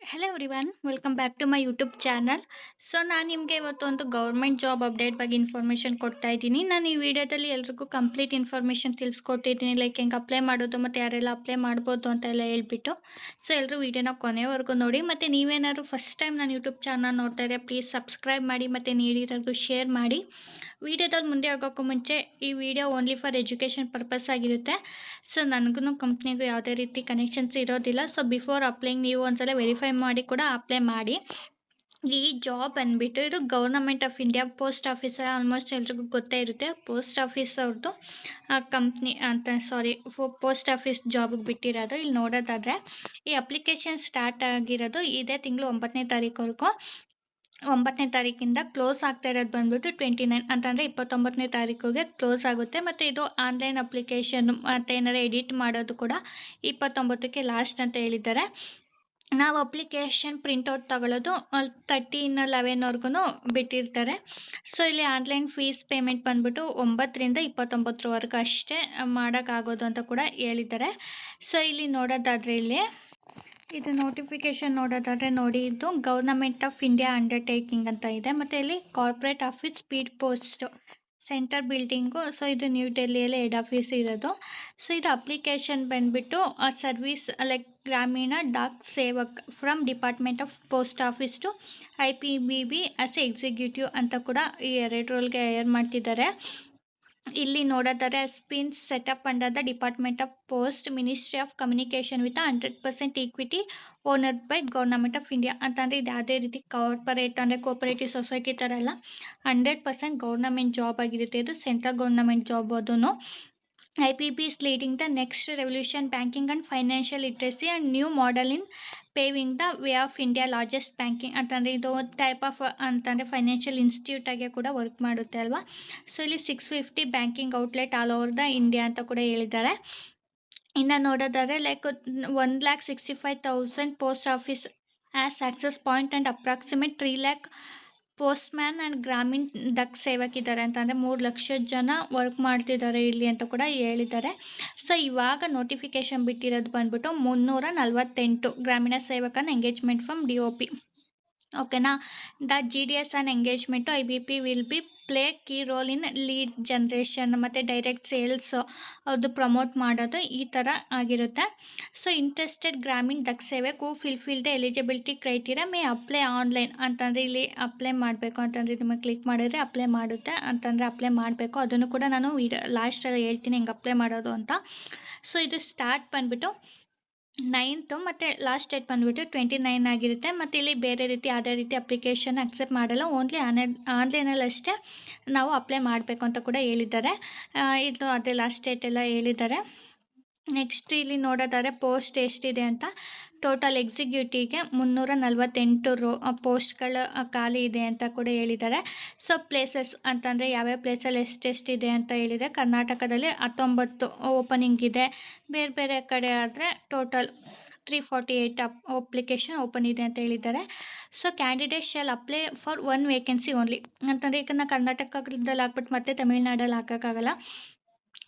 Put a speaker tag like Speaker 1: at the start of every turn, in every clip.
Speaker 1: Hello everyone welcome back to my YouTube channel so ನಾನು ನಿಮಗೆ ಇವತ್ತು ಒಂದು ಗೌರ್ಮೆಂಟ್ ಜಾಬ್ ಅಪ್ಡೇಟ್ ಬಗ್ಗೆ ಇನ್ಫಾರ್ಮೇಷನ್ ಕೊಡ್ತಾ ಇದ್ದೀನಿ. ನಾನು ಈ ವಿಡಿಯೋದಲ್ಲಿ ಎಲ್ರಿಗೂ ಕಂಪ್ಲೀಟ್ ಇನ್ಫಾರ್ಮೇಷನ್ ತಿಳಿಸ್ಕೊಟ್ಟಿದ್ದೀನಿ. ಲೈಕ್ ಹೆಂಗೆ ಅಪ್ಲೈ ಮಾಡೋದು ಮತ್ತು ಯಾರೆಲ್ಲ ಅಪ್ಲೈ ಮಾಡ್ಬೋದು ಅಂತ ಎಲ್ಲ ಹೇಳ್ಬಿಟ್ಟು. ಸೊ ಎಲ್ಲರೂ ವಿಡಿಯೋನ ಕೊನೆವರೆಗೂ ನೋಡಿ. ಮತ್ತು ನೀವೇನಾದ್ರು ಫಸ್ಟ್ ಟೈಮ್ ನಾನು ಯೂಟ್ಯೂಬ್ ಚಾನಲ್ ನೋಡ್ತಾ ಇದ್ದರೆ ಪ್ಲೀಸ್ ಸಬ್ಸ್ಕ್ರೈಬ್ ಮಾಡಿ ಮತ್ತು ನೀಡಿರೋದು ಶೇರ್ ಮಾಡಿ. ವಿಡಿಯೋದಲ್ಲಿ ಮುಂದೆ ಹೋಗೋಕ್ಕೂ ಮುಂಚೆ ಈ video only for education purpose ಆಗಿರುತ್ತೆ. ಸೊ ನನಗೂ ಕಂಪ್ನಿಗೂ ಯಾವುದೇ ರೀತಿ ಕನೆಕ್ಷನ್ಸ್ ಇರೋದಿಲ್ಲ. ಸೊ ಬಿಫೋರ್ ಅಪ್ಲೈಂಗ್ ನೀವು ಒಂದ್ಸಲ ವೆರಿಫೈ ಮಾಡಿ ಕೂಡ ಅಪ್ಲೈ ಮಾಡಿ. ಈ ಜಾಬ್ ಅಂದ್ಬಿಟ್ಟು ಇದು government of India post office almost ಎಲ್ರಿಗೂ ಗೊತ್ತೇ ಇರುತ್ತೆ. ಪೋಸ್ಟ್ ಆಫೀಸ್ ಅವ್ರದ್ದು ಕಂಪ್ನಿ ಅಂತ ಸಾರಿ ಪೋಸ್ಟ್ ಆಫೀಸ್ ಜಾಬಿಗೆ ಬಿಟ್ಟಿರೋದು. ಇಲ್ಲಿ ನೋಡೋದಾದರೆ, ಈ ಅಪ್ಲಿಕೇಶನ್ ಸ್ಟಾರ್ಟ್ ಆಗಿರೋದು ಇದೇ ತಿಂಗಳು ಒಂಬತ್ತನೇ ತಾರೀಕುವರೆಗೂ. ಒಂಬತ್ತನೇ ತಾರೀಕಿಂದ ಕ್ಲೋಸ್ ಆಗ್ತಾ ಇರೋದು ಬಂದ್ಬಿಟ್ಟು ಟ್ವೆಂಟಿ ನೈನ್ ಅಂತಂದರೆ ಇಪ್ಪತ್ತೊಂಬತ್ತನೇ ತಾರೀಕಿಗೆ ಕ್ಲೋಸ್ ಆಗುತ್ತೆ. ಮತ್ತು ಇದು ಆನ್ಲೈನ್ ಅಪ್ಲಿಕೇಶನ್ ಮತ್ತು ಏನಾರು ಎಡಿಟ್ ಮಾಡೋದು ಕೂಡ ಇಪ್ಪತ್ತೊಂಬತ್ತಕ್ಕೆ ಲಾಸ್ಟ್ ಅಂತ ಹೇಳಿದ್ದಾರೆ. ನಾವು ಅಪ್ಲಿಕೇಶನ್ ಪ್ರಿಂಟೌಟ್ ತಗೊಳ್ಳೋದು ತರ್ಟೀನ್ ಲೆವೆನ್ವರೆಗೂ ಬಿಟ್ಟಿರ್ತಾರೆ. ಸೊ ಇಲ್ಲಿ ಆನ್ಲೈನ್ ಫೀಸ್ ಪೇಮೆಂಟ್ ಬಂದ್ಬಿಟ್ಟು ಒಂಬತ್ತರಿಂದ ಇಪ್ಪತ್ತೊಂಬತ್ತರವರೆಗೂ ಅಷ್ಟೇ ಮಾಡೋಕ್ಕಾಗೋದು ಅಂತ ಕೂಡ ಹೇಳಿದ್ದಾರೆ. ಸೊ ಇಲ್ಲಿ ನೋಡೋದಾದರೆ ಇಲ್ಲಿ, ಇದು ನೋಟಿಫಿಕೇಶನ್ ನೋಡೋದಾದರೆ ನೋಡಿ, ಇದು ಗೌರ್ನಮೆಂಟ್ ಆಫ್ ಇಂಡಿಯಾ ಅಂಡರ್ಟೇಕಿಂಗ್ ಅಂತ ಇದೆ. ಮತ್ತು ಇಲ್ಲಿ corporate office speed post centre building so ಇದು ನ್ಯೂ ಡೆಲ್ಲಿಯಲ್ಲಿ ಹೆಡ್ ಆಫೀಸ್ ಇರೋದು. ಸೊ ಇದು ಅಪ್ಲಿಕೇಶನ್ ಬಂದುಬಿಟ್ಟು service like Gramin Dak Sevak from department of post office to I P B B as executive ಅಂತ ಕೂಡ ಈ ಎರಡು ರೋಲ್ಗೆ ಹೈಯರ್ ಮಾಡ್ತಿದ್ದಾರೆ. ಇಲ್ಲಿ ನೋಡೋದಾದ್ರೆ spin setup under the department of post ministry of communication with hundred percent equity owner by government of India ಅಂತಂದರೆ ಇದು ಯಾವುದೇ ರೀತಿ ಕಾರ್ಪೊರೇಟ್ ಅಂದರೆ ಕೋಪರೇಟಿವ್ ಸೊಸೈಟಿ ಥರ ಎಲ್ಲ ಹಂಡ್ರೆಡ್ ಪರ್ಸೆಂಟ್ ಗೌರ್ನಮೆಂಟ್ ಜಾಬ್ ಆಗಿರುತ್ತೆ. ಇದು ಸೆಂಟ್ರಲ್ ಗೌರ್ನಮೆಂಟ್ ಜಾಬ್ ಅದೂ I P P is leading the next revolution banking and financial literacy and new model in paving the way of India largest banking ಅಂತಂದರೆ ಇದು type of ಅಂತಂದರೆ financial ಇನ್ಸ್ಟಿಟ್ಯೂಟಾಗೆ ಕೂಡ work ಮಾಡುತ್ತೆ ಅಲ್ವಾ? ಸೊ ಇಲ್ಲಿ six fifty banking outlet all over the India ಅಂತ ಕೂಡ ಹೇಳಿದ್ದಾರೆ. ಇನ್ನು ನೋಡೋದಾದರೆ like one lakh sixty five thousand post office as access point and approximate three lakh post man and Gramin Dak Sevak ಇದ್ದಾರೆ ಅಂತಂದರೆ ಮೂರು ಲಕ್ಷ ಜನ ವರ್ಕ್ ಮಾಡ್ತಿದ್ದಾರೆ ಇಲ್ಲಿ ಅಂತ ಕೂಡ ಹೇಳಿದ್ದಾರೆ. ಸೊ, ಇವಾಗ ನೋಟಿಫಿಕೇಶನ್ ಬಿಟ್ಟಿರೋದು ಬಂದ್ಬಿಟ್ಟು ಮುನ್ನೂರ ನಲ್ವತ್ತೆಂಟು ಗ್ರಾಮೀಣ ಸೇವಕನ engagement from D O P ಓಕೆನಾ the G D S on engagement I B P will be play key role in lead generation ಮತ್ತು ಡೈರೆಕ್ಟ್ ಸೇಲ್ಸ್ ಅವ್ರದ್ದು ಪ್ರಮೋಟ್ ಮಾಡೋದು ಈ ಥರ ಆಗಿರುತ್ತೆ. ಸೊ ಇಂಟ್ರೆಸ್ಟೆಡ್ ಗ್ರಾಮೀಣ್ ದಕ್ ಸೇವೆ ಕೂ fulfil the eligibility criteria may apply online ಅಂತಂದರೆ ಇಲ್ಲಿ ಅಪ್ಲೈ ಮಾಡಬೇಕು ಅಂತಂದರೆ ನಿಮಗೆ ಕ್ಲಿಕ್ ಮಾಡಿದರೆ ಅಪ್ಲೈ ಮಾಡುತ್ತೆ ಅಂತಂದರೆ ಅಪ್ಲೈ ಮಾಡಬೇಕು. ಅದನ್ನು ಕೂಡ ನಾನು ವಿಡಿಯೋ ಲಾಸ್ಟಲ್ಲಿ ಹೇಳ್ತೀನಿ ಹೆಂಗೆ ಅಪ್ಲೈ ಮಾಡೋದು ಅಂತ. ಸೊ ಇದು ಸ್ಟಾರ್ಟ್ ಬಂದುಬಿಟ್ಟು ನೈನ್ತು ಮತ್ತು ಲಾಸ್ಟ್ ಡೇಟ್ ಬಂದುಬಿಟ್ಟು ಟ್ವೆಂಟಿ ನೈನ್ ಆಗಿರುತ್ತೆ. ಮತ್ತು ಇಲ್ಲಿ ಬೇರೆ ರೀತಿ ಯಾವುದೇ ರೀತಿ ಅಪ್ಲಿಕೇಶನ್ ಅಕ್ಸೆಪ್ಟ್ ಮಾಡಲ್ಲ. ಓನ್ಲಿ ಆನ್ಲೈನ್ ಆನ್ಲೈನಲ್ಲಿ ಅಷ್ಟೇ ನಾವು ಅಪ್ಲೈ ಮಾಡಬೇಕು ಅಂತ ಕೂಡ ಹೇಳಿದ್ದಾರೆ. ಇದು ಅದೇ ಲಾಸ್ಟ್ ಡೇಟ್ ಎಲ್ಲ ಹೇಳಿದ್ದಾರೆ. ನೆಕ್ಸ್ಟ್ ಇಲ್ಲಿ ನೋಡೋದಾದರೆ ಪೋಸ್ಟ್ ಎಷ್ಟಿದೆ ಅಂತ? ಟೋಟಲ್ ಎಕ್ಸಿಕ್ಯೂಟಿವ್ಗೆ ಮುನ್ನೂರ ನಲವತ್ತೆಂಟು ರೋ ಪೋಸ್ಟ್ಗಳು ಖಾಲಿ ಇದೆ ಅಂತ ಕೂಡ ಹೇಳಿದ್ದಾರೆ. ಸೊ ಪ್ಲೇಸಸ್ ಅಂತಂದರೆ ಯಾವ್ಯಾವ ಪ್ಲೇಸಲ್ಲಿ ಎಷ್ಟೆಷ್ಟಿದೆ ಅಂತ ಹೇಳಿದೆ ಕರ್ನಾಟಕದಲ್ಲಿ ಹತ್ತೊಂಬತ್ತು ಓಪನಿಂಗ್ ಇದೆ. ಬೇರೆ ಬೇರೆ ಕಡೆ ಆದರೆ total three forty eight up application open ಇದೆ ಅಂತ ಹೇಳಿದ್ದಾರೆ. So candidate shall apply for one vacancy only ಅಂತಂದರೆ ಈಗ ಕರ್ನಾಟಕದಲ್ಲಿ ಹಾಕ್ಬಿಟ್ಟು ಮತ್ತೆ ತಮಿಳ್ನಾಡಲ್ಲಿ ಹಾಕೋಕ್ಕಾಗಲ್ಲ.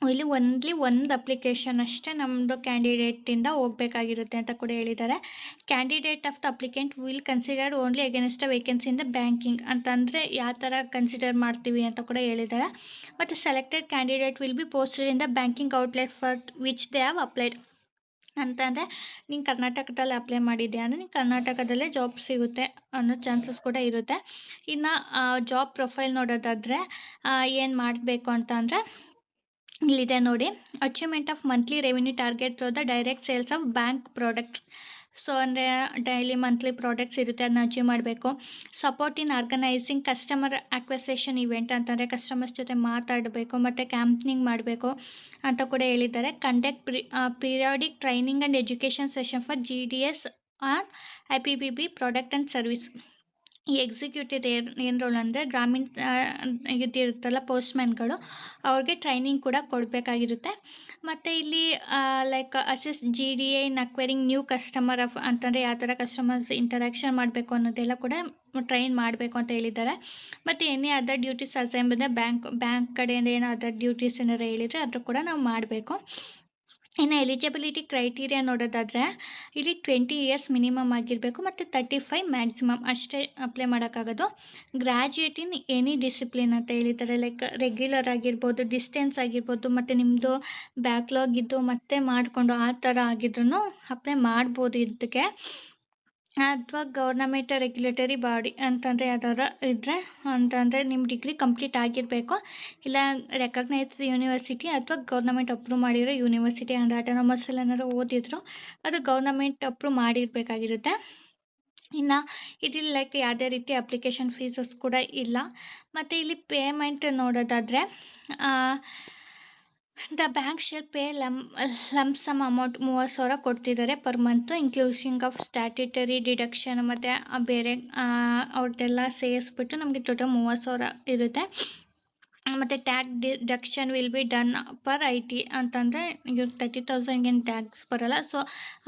Speaker 1: ಇಲ್ಲಿ ಒನ್ಲಿ ಒಂದು ಅಪ್ಲಿಕೇಶನ್ ಅಷ್ಟೇ ನಮ್ಮದು ಕ್ಯಾಂಡಿಡೇಟಿಂದ ಹೋಗಬೇಕಾಗಿರುತ್ತೆ ಅಂತ ಕೂಡ ಹೇಳಿದ್ದಾರೆ. Candidate of the applicant will considered only against vacancy in the banking ಅಂತಂದರೆ ಯಾವ ಥರ ಕನ್ಸಿಡರ್ ಮಾಡ್ತೀವಿ ಅಂತ ಕೂಡ ಹೇಳಿದ್ದಾರೆ. ಮತ್ತು selected candidate will be posted in the banking outlet for which they have applied ಅಂತಂದರೆ ನೀನು ಕರ್ನಾಟಕದಲ್ಲಿ ಅಪ್ಲೈ ಮಾಡಿದ್ಯಾ ಅಂದರೆ ನೀನು ಕರ್ನಾಟಕದಲ್ಲೇ ಜಾಬ್ ಸಿಗುತ್ತೆ ಅನ್ನೋ ಚಾನ್ಸಸ್ ಕೂಡ ಇರುತ್ತೆ. ಇನ್ನು ಜಾಬ್ ಪ್ರೊಫೈಲ್ ನೋಡೋದಾದರೆ ಏನು ಮಾಡಬೇಕು ಅಂತ ಅಂದರೆ ಇಲ್ಲಿದೆ ನೋಡಿ. Achievement of monthly revenue target through the direct sales of bank products so ಅಂದರೆ ಡೈಲಿ ಮಂತ್ಲಿ ಪ್ರಾಡಕ್ಟ್ಸ್ ಇರುತ್ತೆ ಅದನ್ನ ಅಚೀವ್ ಮಾಡಬೇಕು. Support in organising customer acquisition event ಅಂತಂದರೆ ಕಸ್ಟಮರ್ಸ್ ಜೊತೆ ಮಾತಾಡಬೇಕು, ಮತ್ತು ಕ್ಯಾಂಪ್ನಿಂಗ್ ಮಾಡಬೇಕು ಅಂತ ಕೂಡ ಹೇಳಿದ್ದಾರೆ. Conduct pre periodic training and education session for G D S on I P B B product and service ಈ ಎಕ್ಸಿಕ್ಯೂಟಿವ್ ಏನು ಏನು ಅಂದರೆ ಗ್ರಾಮೀಣ ಇದಿರುತ್ತಲ್ಲ ಪೋಸ್ಟ್ಮ್ಯಾನ್ಗಳು ಅವ್ರಿಗೆ ಟ್ರೈನಿಂಗ್ ಕೂಡ ಕೊಡಬೇಕಾಗಿರುತ್ತೆ. ಮತ್ತು ಇಲ್ಲಿ like assist G D A in acquiring new customer of ಅಂತಂದರೆ ಯಾವ ಥರ ಕಸ್ಟಮರ್ಸ್ ಇಂಟರಾಕ್ಷನ್ ಮಾಡಬೇಕು ಅನ್ನೋದೆಲ್ಲ ಕೂಡ ಟ್ರೈನ್ ಮಾಡಬೇಕು ಅಂತ ಹೇಳಿದ್ದಾರೆ. ಮತ್ತು ಎನಿ ಅದರ್ ಡ್ಯೂಟೀಸ್ ಅಸೈನ್ ಬಂದರೆ ಬ್ಯಾಂಕ್ ಬ್ಯಾಂಕ್ ಕಡೆಯಿಂದ ಏನೋ ಅದರ್ ಡ್ಯೂಟೀಸ್ ಏನಾರು ಹೇಳಿದರೆ ಅದ್ರ ಕೂಡ ನಾವು ಮಾಡಬೇಕು. ಇನ್ನು ಎಲಿಜಿಬಿಲಿಟಿ ಕ್ರೈಟೀರಿಯಾ ನೋಡೋದಾದರೆ, ಇಲ್ಲಿ ಟ್ವೆಂಟಿ ಇಯರ್ಸ್ ಮಿನಿಮಮ್ ಆಗಿರಬೇಕು ಮತ್ತು ತರ್ಟಿ ಫೈವ್ ಮ್ಯಾಕ್ಸಿಮಮ್ ಅಷ್ಟೇ ಅಪ್ಲೈ ಮಾಡೋಕ್ಕಾಗೋದು. ಗ್ರ್ಯಾಜುಯೇಟ್ ಇನ್ ಎನಿ ಡಿಸಿಪ್ಲಿನ್ ಅಂತ ಹೇಳಿದ್ದಾರೆ ಲೈಕ್ ರೆಗ್ಯುಲರ್ ಆಗಿರ್ಬೋದು ಡಿಸ್ಟೆನ್ಸ್ ಆಗಿರ್ಬೋದು, ಮತ್ತು ನಿಮ್ಮದು ಬ್ಯಾಕ್ಲಾಗ್ ಇದ್ದು ಮತ್ತೆ ಮಾಡಿಕೊಂಡು ಆ ಥರ ಆಗಿದ್ರೂ ಅಪ್ಲೈ ಮಾಡ್ಬೋದು ಇದಕ್ಕೆ. ಅಥವಾ ಗೌರ್ನಮೆಂಟ್ ರೆಗ್ಯುಲೇಟರಿ ಬಾಡಿ ಅಂತಂದರೆ ಯಾವ್ದಾದ್ರು ಇದ್ದರೆ ಅಂತಂದರೆ ನಿಮ್ಮ ಡಿಗ್ರಿ ಕಂಪ್ಲೀಟ್ ಆಗಿರಬೇಕು. ಇಲ್ಲ ರೆಕಗ್ನೈಸ್ ಯೂನಿವರ್ಸಿಟಿ ಅಥವಾ ಗೌರ್ನಮೆಂಟ್ ಅಪ್ರೂವ್ ಮಾಡಿರೋ ಯೂನಿವರ್ಸಿಟಿ ಅಂದರೆ ಆಟೋನಮಸಲ್ಲಿ ಏನಾದ್ರು ಓದಿದ್ರು, ಅದು ಗೌರ್ನಮೆಂಟ್ ಅಪ್ರೂವ್ ಮಾಡಿರಬೇಕಾಗಿರುತ್ತೆ. ಇನ್ನು ಇದಿಲ್ಲ ಲೈಕ್ ಯಾವುದೇ ರೀತಿ ಅಪ್ಲಿಕೇಶನ್ ಫೀಸಸ್ ಕೂಡ ಇಲ್ಲ. ಮತ್ತು ಇಲ್ಲಿ ಪೇಮೆಂಟ್ ನೋಡೋದಾದರೆ the bank share pay lump sum amount ಮೂವತ್ತು ಸಾವಿರ ಕೊಡ್ತಿದ್ದಾರೆ per month including of statutory deduction ಮತ್ತು ಬೇರೆ ಅವ್ರದ್ದೆಲ್ಲ ಸೇರಿಸ್ಬಿಟ್ಟು ನಮಗೆ ಟೋಟಲ್ ಮೂವತ್ತು ಸಾವಿರ ಇರುತ್ತೆ. ಮತ್ತು tax deduction will be done per I T ಅಂತಂದರೆ ಈಗ ತರ್ಟಿ ತೌಸಂಡ್ಗೇನು ಟ್ಯಾಕ್ಸ್ ಬರೋಲ್ಲ. ಸೊ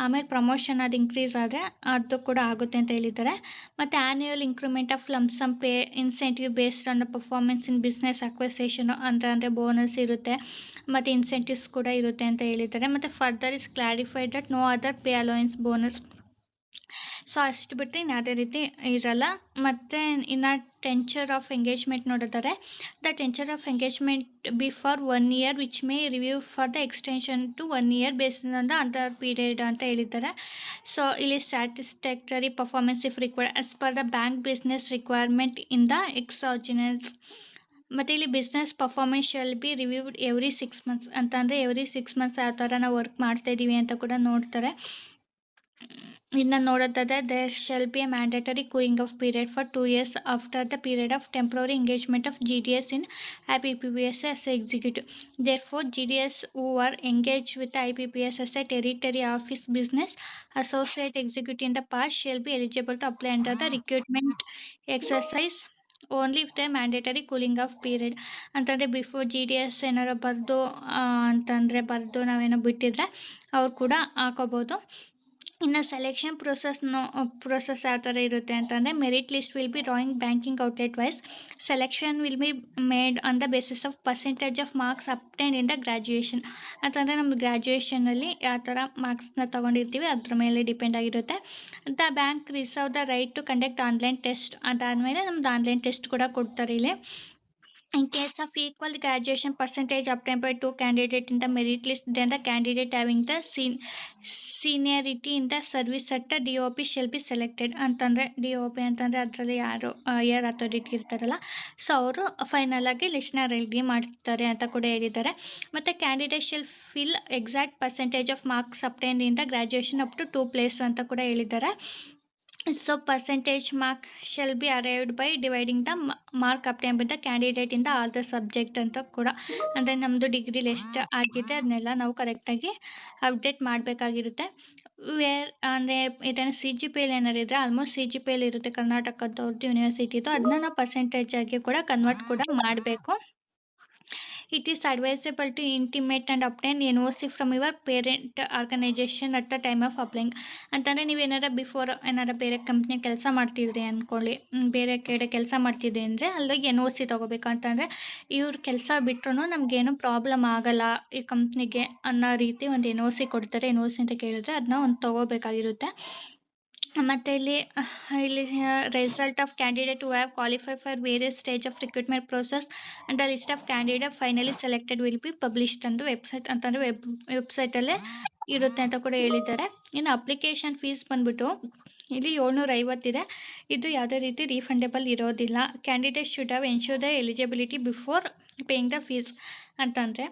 Speaker 1: ಆಮೇಲೆ ಪ್ರಮೋಷನ್ ಅದು ಇನ್ಕ್ರೀಸ್ ಆದರೆ ಅದು ಕೂಡ ಆಗುತ್ತೆ ಅಂತ ಹೇಳಿದ್ದಾರೆ. ಮತ್ತು annual increment of lump sum pay incentive based on the performance in business acquisition ಅಂತ ಅಂದರೆ ಬೋನಸ್ ಇರುತ್ತೆ. ಮತ್ತು ಇನ್ಸೆಂಟಿವ್ಸ್ ಕೂಡ ಇರುತ್ತೆ ಅಂತ ಹೇಳಿದ್ದಾರೆ. ಮತ್ತು further is clarified that no other pay allowance bonus so, ಅಷ್ಟು ಬಿಟ್ಟರೆ ಇನ್ನು ಯಾವುದೇ ರೀತಿ ಇರಲ್ಲ. ಮತ್ತು ಇನ್ನು ಟೆಂಚರ್ ಆಫ್ ಎಂಗೇಜ್ಮೆಂಟ್ ನೋಡಿದರೆ. The tenure of engagement before one year which may review for the extension to one year based on the period ಅಂತ ಹೇಳಿದ್ದಾರೆ. ಸೊ ಇಲ್ಲಿ satisfactory performance if require as per the bank business requirement in the exigencies ಮತ್ತು ಇಲ್ಲಿ business performance shall be reviewed every six months ಅಂತಂದರೆ every six months ಯಾವ ಥರ ನಾವು work ಮಾಡ್ತಾಯಿದ್ದೀವಿ ಅಂತ ಕೂಡ ನೋಡ್ತಾರೆ. ಇನ್ನು ನೋಡೋದಾದರೆ there shall be a mandatory cooling of period for two years after the period of temporary engagement of G D S in I P P B S S executive therefore G D S who are engage with I P P S S A territory office business associate executive in the past shall be eligible to apply under the recruitment exercise only if the mandatory cooling of period ಅಂತಂದರೆ before G D S ಏನಾರು ಬರೆದು ಅಂತಂದರೆ ಬರೆದು ನಾವೇನೋ ಬಿಟ್ಟಿದ್ರೆ, ಅವ್ರು ಕೂಡ ಹಾಕೋಬೋದು. ಇನ್ನು ಸೆಲೆಕ್ಷನ್ ಪ್ರೊಸೆಸ್ನು ಪ್ರೊಸೆಸ್ ಯಾವ ಥರ ಇರುತ್ತೆ ಅಂತಂದರೆ merit list will be drawing banking outlet wise selection will be made on the basis of percentage of marks obtained in the graduation ಅಂತಂದರೆ ನಮ್ಮ ಗ್ರ್ಯಾಜುಯೇಷನಲ್ಲಿ ಯಾವ ಥರ ಮಾರ್ಕ್ಸ್ನ ತೊಗೊಂಡಿರ್ತೀವಿ. ಅದ್ರ ಮೇಲೆ ಡಿಪೆಂಡ್ ಆಗಿರುತ್ತೆ. The bank reserve the right to conduct online test ಅದಾದಮೇಲೆ ನಮ್ದು online test ಕೂಡ ಕೊಡ್ತಾರೆ ಇಲ್ಲಿ. In case of equal graduation percentage obtained by two candidates in the merit list, then the candidate having the sen- seniority in the service at the DOP shall be selected ಅಂತಂದರೆ D O P ಅಂತಂದರೆ ಅದರಲ್ಲಿ ಯಾರು year authority ಇರ್ತಾರಲ್ಲ so ಅವರು final ಆಗಿ ಲಿಸ್ಟ್ನ ready ಮಾಡ್ತಾರೆ ಅಂತ ಕೂಡ ಹೇಳಿದ್ದಾರೆ ಮತ್ತು candidate shall fill exact percentage of marks obtain in the graduation up to two place ಅಂತ ಕೂಡ ಹೇಳಿದ್ದಾರೆ so percentage mark shall be arrived by dividing the mark obtain by the candidate ಇಂದ ಆಲ್ ದ ಸಬ್ಜೆಕ್ಟ್ ಅಂತ ಕೂಡ. ಅಂದರೆ ನಮ್ಮದು ಡಿಗ್ರಿಲಿ ಎಷ್ಟು ಆಗಿದೆ ಅದನ್ನೆಲ್ಲ ನಾವು ಕರೆಕ್ಟಾಗಿ ಅಪ್ಡೇಟ್ ಮಾಡಬೇಕಾಗಿರುತ್ತೆ. ವೇರ್ ಅಂದರೆ ಇದನ್ನು ಸಿ ಜಿ ಪಿ ಎಲ್ ಏನಾರು ಇದ್ದರೆ almost C G P L ಇರುತ್ತೆ ಕರ್ನಾಟಕದವ್ರದ್ದು ಯೂನಿವರ್ಸಿಟಿದು ಅದನ್ನ ನಾವು ಪರ್ಸೆಂಟೇಜ್ ಆಗಿ ಕೂಡ ಕನ್ವರ್ಟ್ ಕೂಡ ಮಾಡಬೇಕು. It is advisable to intimate and obtain N O C from your parent organization at the time of applying ಅಂತಂದರೆ ನೀವು ಏನಾರ ಬಿಫೋರ್ ಏನಾರ ಬೇರೆ ಕಂಪ್ನಿ ಕೆಲಸ ಮಾಡ್ತಿದ್ರಿ ಅಂದ್ಕೊಳ್ಳಿ ಬೇರೆ ಕಡೆ ಕೆಲಸ ಮಾಡ್ತಿದ್ರಿ ಅಂದರೆ ಅಲ್ಲಿಗೆ ಎನ್ ಒ ಸಿ ತೊಗೋಬೇಕು ಅಂತಂದರೆ ಇವ್ರ ಕೆಲಸ ಬಿಟ್ಟರು ನಮಗೇನು ಪ್ರಾಬ್ಲಮ್ ಆಗಲ್ಲ ಈ ಕಂಪ್ನಿಗೆ ಅನ್ನೋ ರೀತಿ ಒಂದು ಎನ್ ಒ ಸಿ ಕೊಡ್ತಾರೆ. ಎನ್ ಒ ಸಿ ಅಂತ ಕೇಳಿದ್ರೆ ಅದನ್ನ ಒಂದು ತೊಗೋಬೇಕಾಗಿರುತ್ತೆ. ಮತ್ತು ಇಲ್ಲಿ ಇಲ್ಲಿ result of candidate who have qualify for various stage of recruitment process and the list of candidate finally selected will be published ಅಂತ ವೆಬ್ಸೈಟ್ ಅಂತಂದರೆ ವೆಬ್ ವೆಬ್ಸೈಟಲ್ಲೇ ಇರುತ್ತೆ ಅಂತ ಕೂಡ ಹೇಳಿದ್ದಾರೆ. ಇನ್ನು ಅಪ್ಲಿಕೇಶನ್ ಫೀಸ್ ಬಂದ್ಬಿಟ್ಟು ಇಲ್ಲಿ ಏಳ್ನೂರ ಐವತ್ತಿದೆ ಇದು ಯಾವುದೇ ರೀತಿ ರೀಫಂಡೇಬಲ್ ಇರೋದಿಲ್ಲ. Candidate should have ensure the eligibility before paying the fees ಅಂತಂದರೆ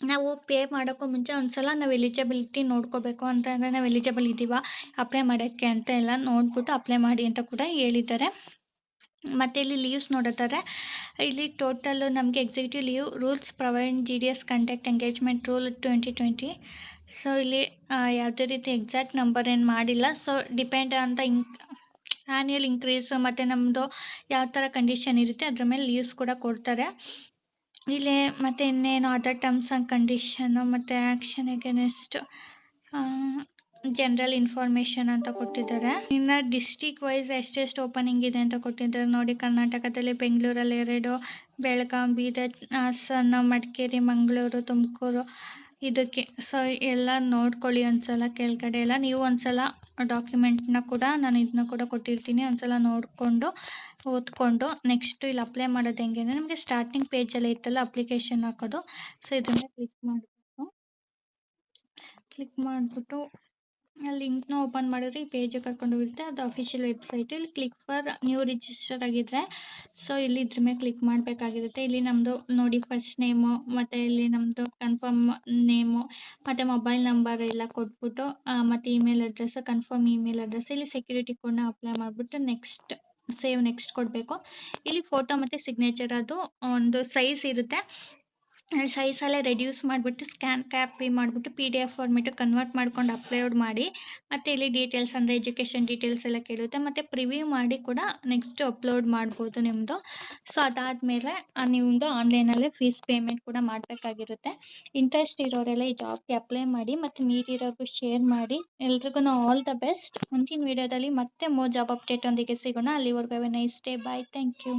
Speaker 1: ನಾವು ಪೇ ಮಾಡೋಕ್ಕೂ ಮುಂಚೆ ಒಂದು ಸಲ ನಾವು ಎಲಿಜಿಬಿಲಿಟಿ ನೋಡ್ಕೋಬೇಕು ಅಂತಂದರೆ ನಾವು ಎಲಿಜಿಬಲ್ ಇದ್ದೀವಾ ಅಪ್ಲೈ ಮಾಡೋಕ್ಕೆ ಅಂತ ಎಲ್ಲ ನೋಡ್ಬಿಟ್ಟು ಅಪ್ಲೈ ಮಾಡಿ ಅಂತ ಕೂಡ ಹೇಳಿದ್ದಾರೆ. ಮತ್ತು ಇಲ್ಲಿ ಲೀವ್ಸ್ ನೋಡಿದರೆ ಇಲ್ಲಿ ಟೋಟಲ್ಲು ನಮಗೆ executive leave rules provide G D S contact engagement rule twenty twenty so ಇಲ್ಲಿ ಯಾವುದೇ ರೀತಿ ಎಕ್ಸಾಕ್ಟ್ ನಂಬರ್ ಏನು ಮಾಡಿಲ್ಲ. ಸೊ ಡಿಪೆಂಡ್ ಅಂತ ಇನ್ ಆ್ಯನ್ಯಲ್ ಇನ್ಕ್ರೀಸ್ ಮತ್ತು ನಮ್ಮದು ಯಾವ ಥರ ಕಂಡೀಷನ್ ಇರುತ್ತೆ ಅದ್ರ ಮೇಲೆ ಲೀವ್ಸ್ ಕೂಡ ಕೊಡ್ತಾರೆ. ಇಲ್ಲಿ ಮತ್ತು ಇನ್ನೇನು ಅದರ್ ಟರ್ಮ್ಸ್ ಆ್ಯಂಡ್ ಕಂಡೀಷನು ಮತ್ತು ಆ್ಯಕ್ಷನ್ ಎಗೇನೆಸ್ಟ್ ಜನರಲ್ ಇನ್ಫಾರ್ಮೇಷನ್ ಅಂತ ಕೊಟ್ಟಿದ್ದಾರೆ. ಇನ್ನು ಡಿಸ್ಟಿಕ್ ವೈಸ್ ಎಷ್ಟೆಷ್ಟು ಓಪನಿಂಗ್ ಇದೆ ಅಂತ ಕೊಟ್ಟಿದ್ದಾರೆ. ನೋಡಿ ಕರ್ನಾಟಕದಲ್ಲಿ ಬೆಂಗಳೂರಲ್ಲಿ ಎರಡು, ಬೆಳಗಾಂ, ಬೀದರ್ ಹಾಸನ ಮಡಿಕೇರಿ, ಮಂಗಳೂರು, ತುಮಕೂರು ಇದಕ್ಕೆ. ಸೊ ಎಲ್ಲ ನೋಡ್ಕೊಳ್ಳಿ ಒಂದ್ಸಲ ಕೆಳಗಡೆ ಎಲ್ಲ. ನೀವು ಒಂದ್ಸಲ ಡಾಕ್ಯುಮೆಂಟ್ನ ಕೂಡ ನಾನು ಇದನ್ನ ಕೂಡ ಕೊಟ್ಟಿರ್ತೀನಿ. ಒಂದ್ಸಲ ನೋಡಿಕೊಂಡು ಓದ್ಕೊಂಡು ನೆಕ್ಸ್ಟ್ ಇಲ್ಲಿ ಅಪ್ಲೈ ಮಾಡೋದು ಹೆಂಗೆ ಅಂದರೆ ನಿಮಗೆ ಸ್ಟಾರ್ಟಿಂಗ್ ಪೇಜಲ್ಲಿ ಇತ್ತಲ್ಲ ಅಪ್ಲಿಕೇಶನ್ ಹಾಕೋದು. ಸೊ ಇದನ್ನ ಕ್ಲಿಕ್ ಮಾಡಬೇಕು ಕ್ಲಿಕ್ ಮಾಡಿಬಿಟ್ಟು ಲಿಂಕ್ನ ಓಪನ್ ಮಾಡಿದ್ರೆ ಈ ಪೇಜಿಗೆ ಕರ್ಕೊಂಡು ಹೋಗಿರುತ್ತೆ. ಅದು ಅಫಿಷಿಯಲ್ ವೆಬ್ಸೈಟ್ ಇಲ್ಲಿ ಕ್ಲಿಕ್ ಫಾರ್ ನ್ಯೂ ರಿಜಿಸ್ಟರ್ ಆಗಿದ್ರೆ. ಸೊ ಇಲ್ಲಿ ಇದ್ರ ಮೇಲೆ ಕ್ಲಿಕ್ ಮಾಡಬೇಕಾಗಿರುತ್ತೆ. ಇಲ್ಲಿ ನಮ್ಮದು ನೋಡಿ ಫಸ್ಟ್ ನೇಮು ಮತ್ತು ಇಲ್ಲಿ ನಮ್ಮದು ಕನ್ಫರ್ಮ್ ನೇಮು ಮತ್ತು ಮೊಬೈಲ್ ನಂಬರ್ ಎಲ್ಲ ಕೊಟ್ಬಿಟ್ಟು ಮತ್ತು email address confirm email address ಇಲ್ಲಿ ಸೆಕ್ಯೂರಿಟಿ ಕೋಡ್ನ ಅಪ್ಲೈ ಮಾಡಿಬಿಟ್ಟು ನೆಕ್ಸ್ಟ್ ಸೇವ್ ನೆಕ್ಸ್ಟ್ ಕೊಡಬೇಕು. ಇಲ್ಲಿ ಫೋಟೋ ಮತ್ತು ಸಿಗ್ನೇಚರ್ ಅದು ಒಂದು ಸೈಜ್ ಇರುತ್ತೆ. ಸೈಜಲ್ಲೇ ರೆಡ್ಯೂಸ್ ಮಾಡಿಬಿಟ್ಟು ಸ್ಕ್ಯಾನ್ ಕ್ಯಾಪಿ ಮಾಡಿಬಿಟ್ಟು ಪಿ ಡಿ ಎಫ್ ಫಾರ್ಮೆಟಿಗೆ ಕನ್ವರ್ಟ್ ಮಾಡ್ಕೊಂಡು ಅಪ್ಲೋಡ್ ಮಾಡಿ, ಮತ್ತು ಇಲ್ಲಿ ಡೀಟೇಲ್ಸ್ ಅಂದರೆ ಎಜುಕೇಷನ್ ಡೀಟೇಲ್ಸ್ ಎಲ್ಲ ಕೇಳುತ್ತೆ, ಮತ್ತು ಪ್ರಿವ್ಯೂ ಮಾಡಿ ಕೂಡ ನೆಕ್ಸ್ಟ್ ಅಪ್ಲೋಡ್ ಮಾಡ್ಬೋದು ನಿಮ್ಮದು ಸೊ ಅದಾದಮೇಲೆ ನಿಮ್ಮದು ಆನ್ಲೈನಲ್ಲೇ ಫೀಸ್ ಪೇಮೆಂಟ್ ಕೂಡ ಮಾಡಬೇಕಾಗಿರುತ್ತೆ. ಇಂಟ್ರೆಸ್ಟ್ ಇರೋರೆಲ್ಲ ಈ ಜಾಬ್ಗೆ ಅಪ್ಲೈ ಮಾಡಿ, ಮತ್ತು ನೀರಿರೋರಿಗೂ ಶೇರ್ ಮಾಡಿ, ಎಲ್ರಿಗೂ ಆಲ್ ದ ಬೆಸ್ಟ್ ಮುಂದಿನ ವೀಡಿಯೋದಲ್ಲಿ ಮತ್ತೆ ಮೋ ಜಾಬ್ ಅಪ್ಡೇಟ್ ಒಂದಿಗೆ ಸಿಗೋಣ. ಅಲ್ಲಿವರೆಗೂ nice day bye thank you